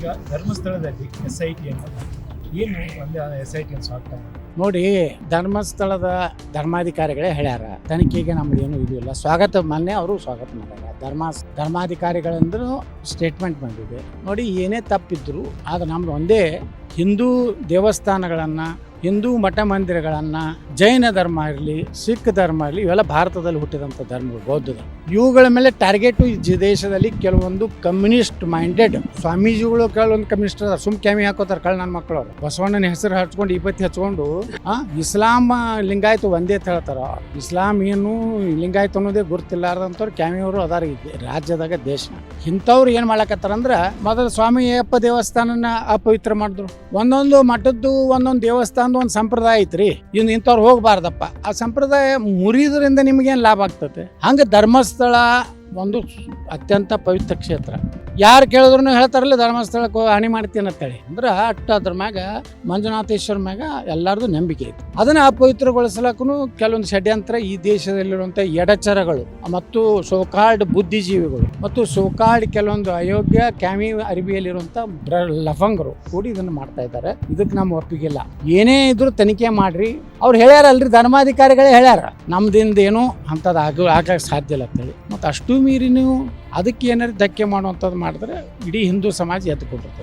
ಈಗ ಧರ್ಮಸ್ಥಳದಲ್ಲಿ S I T ಅನ್ನು ಏನು ಒಂದೇ ಎಸ್ ಐ ಟಿ ನೋಡಿ, ಧರ್ಮಸ್ಥಳದ ಧರ್ಮಾಧಿಕಾರಿಗಳೇ ಹೇಳ್ಯಾರ, ತನಿಖೆಗೆ ನಮ್ದು ಏನು ಇದು ಇಲ್ಲ. ಸ್ವಾಗತ, ಮೊನ್ನೆ ಅವರು ಸ್ವಾಗತ ಮಾಡ್ಯಾರ ಧರ್ಮ, ಧರ್ಮಾಧಿಕಾರಿಗಳಂದ್ರೂ ಸ್ಟೇಟ್ಮೆಂಟ್ ಬಂದಿದೆ ನೋಡಿ, ಏನೇ ತಪ್ಪಿದ್ರು ಆದ್ರೆ ನಮ್ದು ಒಂದೇ ಹಿಂದೂ ದೇವಸ್ಥಾನಗಳನ್ನು ಹಿಂದೂ ಮಠ ಮಂದಿರಗಳನ್ನು ಜೈನ ಧರ್ಮ ಇರಲಿ, ಸಿಖ್ ಧರ್ಮ ಇರಲಿ, ಇವೆಲ್ಲ ಭಾರತದಲ್ಲಿ ಹುಟ್ಟಿದಂಥ ಧರ್ಮಗಳು, ಬೌದ್ಧ ಇವುಗಳ ಮೇಲೆ ಟಾರ್ಗೆಟು ಈ ದೇಶದಲ್ಲಿ ಕೆಲವೊಂದು ಕಮ್ಯುನಿಸ್ಟ್ ಮೈಂಡೆಡ್ ಸ್ವಾಮೀಜಿಗಳು, ಕೆಲವೊಂದು ಕಮ್ಯುನಿಸ್ಟ್ ಸುಮ್ ಕ್ಯಾಮಿ ಹಾಕೋತಾರೆ ಕಳ್ಳ ನನ್ನ ಮಕ್ಕಳು ಬಸವಣ್ಣನ ಹೆಸರು ಹಚ್ಕೊಂಡು ಇಪ್ಪತ್ತಿ ಹಚ್ಕೊಂಡು ಇಸ್ಲಾಂ ಲಿಂಗಾಯತ ಒಂದೇ ಅಂತ ಹೇಳ್ತಾರ. ಇಸ್ಲಾಂ ಏನು ಲಿಂಗಾಯತ ಅನ್ನೋದೇ ಗುರುತಿಲ್ಲಾರ್ದಂಥವ್ರು ಕ್ಯಾಮಿಯವರು ಅದಾರ ರಾಜ್ಯದಾಗ ದೇಶ ಇಂಥವ್ರು ಏನು ಮೊದಲು ಸ್ವಾಮಿ ಅಯ್ಯಪ್ಪ ದೇವಸ್ಥಾನನ ಅಪವಿತ್ರ ಮಾಡಿದ್ರು. ಒಂದೊಂದು ಮಠದ್ದು ಒಂದೊಂದು ದೇವಸ್ಥಾನದ ಒಂದು ಸಂಪ್ರದಾಯ ಐತ್ರಿ. ಇನ್ನು ಇಂಥವ್ರು ಹೋಗಬಾರ್ದಪ್ಪ. ಆ ಸಂಪ್ರದಾಯ ಮುರಿದ್ರಿಂದ ನಿಮಗೇನು ಲಾಭ ಆಗ್ತದೆ ಹಂಗೆ ಧರ್ಮಸ್ಥಳ ಒಂದು ಅತ್ಯಂತ ಪವಿತ್ರ ಕ್ಷೇತ್ರ. ಯಾರು ಕೇಳಿದ್ರು ಹೇಳ್ತಾರಲ್ಲ ಧರ್ಮಸ್ಥಳಕ್ಕೆ ಹಾನಿ ಮಾಡ್ತೀನಿ ಅಂತೇಳಿ. ಅಂದ್ರೆ ಅಷ್ಟ ಅದ್ರ ಮ್ಯಾಗ, ಮಂಜುನಾಥೇಶ್ವರ ಮ್ಯಾಗ ಎಲ್ಲರದು ನಂಬಿಕೆ ಐತಿ ಅದನ್ನ ಅಪವಿತ್ರಗೊಳಿಸ್ಲಕ್ಕೂ ಕೆಲವೊಂದು ಷಡ್ಯಂತ್ರ ಈ ದೇಶದಲ್ಲಿರುವಂಥ ಎಡಚರಗಳು, ಮತ್ತು ಸೋಕಾಲ್ಡ್ ಬುದ್ಧಿಜೀವಿಗಳು, ಮತ್ತು ಸೋಕಾಲ್ಡ್ ಕೆಲವೊಂದು ಅಯೋಗ್ಯ ಕ್ಯಾಮಿ ಅರಿಬಿಯಲ್ಲಿರುವಂಥ ಲಫಂಗರು ಕೂಡಿ ಇದನ್ನು ಮಾಡ್ತಾ ಇದ್ದಾರೆ. ಇದಕ್ಕೆ ನಮ್ಮ ಒಪ್ಪಿಗೆಲ್ಲ ಏನೇ ಇದ್ರು ತನಿಖೆ ಮಾಡ್ರಿ. ಅವ್ರು ಹೇಳ್ಯಾರಲ್ರಿ, ಧರ್ಮಾಧಿಕಾರಿಗಳೇ ಹೇಳ್ಯಾರ ನಮ್ದಿಂದ ಏನು ಅಂಥದ್ದು ಆಗ ಆಗಕ್ಕೆ ಸಾಧ್ಯ ಇಲ್ಲ ಅಂತೇಳಿ. ಮತ್ತು ಅಷ್ಟು ಮೀರಿ ನೀವು ಅದಕ್ಕೆ ಏನಾದ್ರು ಧಕ್ಕೆ ಮಾಡುವಂಥದ್ದು ಮಾಡಿದ್ರೆ ಇಡೀ ಹಿಂದೂ ಸಮಾಜ ಎದ್ದುಕೊಂಡಿರ್ತದೆ